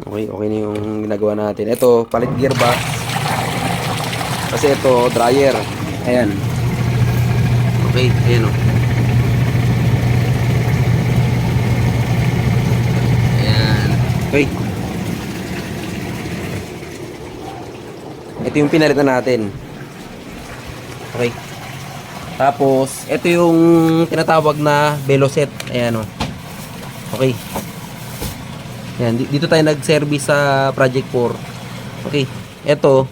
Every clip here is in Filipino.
Okay, okay na yung ginagawa natin. Ito, palit gearbox. Kasi ito, dryer. Ayan. Okay, ayan o. Ayan. Okay. Ito yung pinalitan natin. Okay. Tapos, ito yung tinatawag na Veloset. Ayan o. Okay. Ayan, di- dito tayo nag-service sa Project 4. Okay. Ito,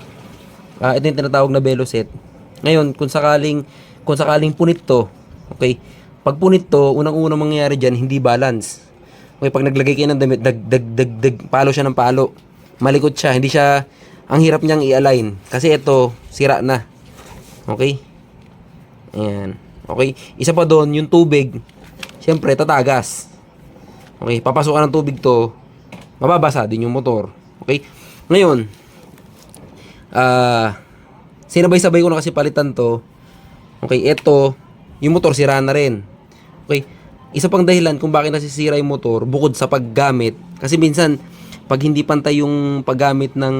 ah ito yung tinatawag na Veloset. Ngayon, kung sakaling kung sakaling punit to, okay? Pag punit to, unang-unang mangyayari diyan, hindi balance. Okay, pag naglagay kayo ng damit, dag dag dag dag palo siya ng palo. Malikot siya, hindi siya ang hirap niyang i-align kasi ito sira na. Okay? Ayan. Okay? Isa pa doon, yung tubig, siyempre, tatagas. Okay? Papasukan ng tubig to, mababasa din yung motor. Okay? Ngayon, ah, sinabay-sabay ko na kasi palitan to. Okay, ito, yung motor sira na rin. Okay, isa pang dahilan kung bakit nasisira yung motor, bukod sa paggamit, kasi minsan, pag hindi pantay yung paggamit ng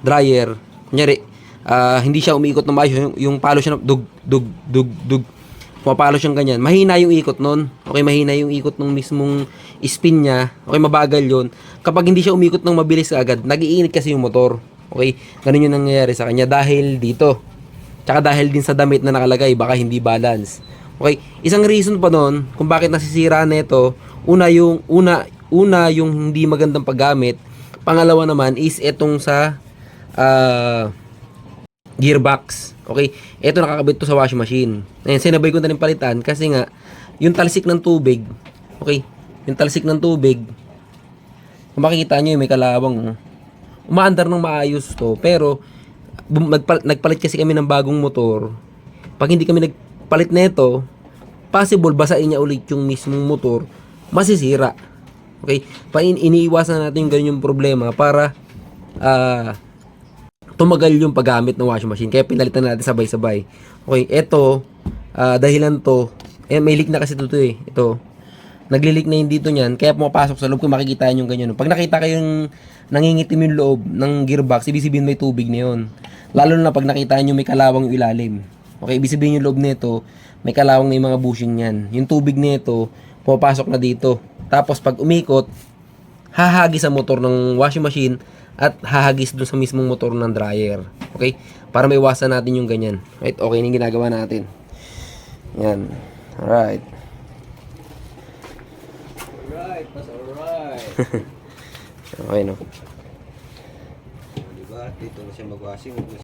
dryer, kunyari, ah, hindi siya umiikot na maayos, yung, yung palo siya na dug, dug, dug, dug, pumapalo siyang ganyan, mahina yung ikot nun. Okay, mahina yung ikot ng mismong spin niya. Okay, mabagal yon Kapag hindi siya umikot ng mabilis agad, nagiinit kasi yung motor. Okay, ganun yung nangyayari sa kanya dahil dito. Tsaka dahil din sa damit na nakalagay, baka hindi balance. Okay, isang reason pa doon kung bakit nasisira nito, una yung una una yung hindi magandang paggamit, pangalawa naman is etong sa ah gearbox. Okay? Ito nakakabit to sa washing machine. Ayan, sinabay ko na rin palitan kasi nga, yung talsik ng tubig, okay? Yung talsik ng tubig, kung makikita nyo may kalawang, oh. umaandar ng maayos to, pero, bum- nagpal- nagpalit kasi kami ng bagong motor. Pag hindi kami nagpalit nito, possible basain niya ulit yung mismong motor, masisira. Okay? Pa iniiwasan natin yung ganyan yung problema para ah tumagal yung paggamit ng washing machine. Kaya pinalitan natin sabay-sabay. Okay, eto, ah, dahilan to, eh, may leak na kasi ito, eh. Ito, naglilik na yung dito niyan, kaya pumapasok sa loob kung makikita nyo yung ganyan. Pag nakita kayong nangingitim yung loob ng gearbox, ibig sabihin may tubig na yun. Lalo na pag nakita nyo may kalawang yung ilalim. Okay, ibig sabihin yung loob nito, may kalawang na yung mga bushing niyan. Yung tubig nito, pumapasok na dito. Tapos pag umikot, hahagis sa motor ng washing machine at hahagis dun sa mismong motor ng dryer. Okay? Para maiwasan natin yung ganyan. Right? Okay na yung ginagawa natin. Yan. Alright. Alright, that's alright. Okay, no? diba? Dito na siya mag-washing.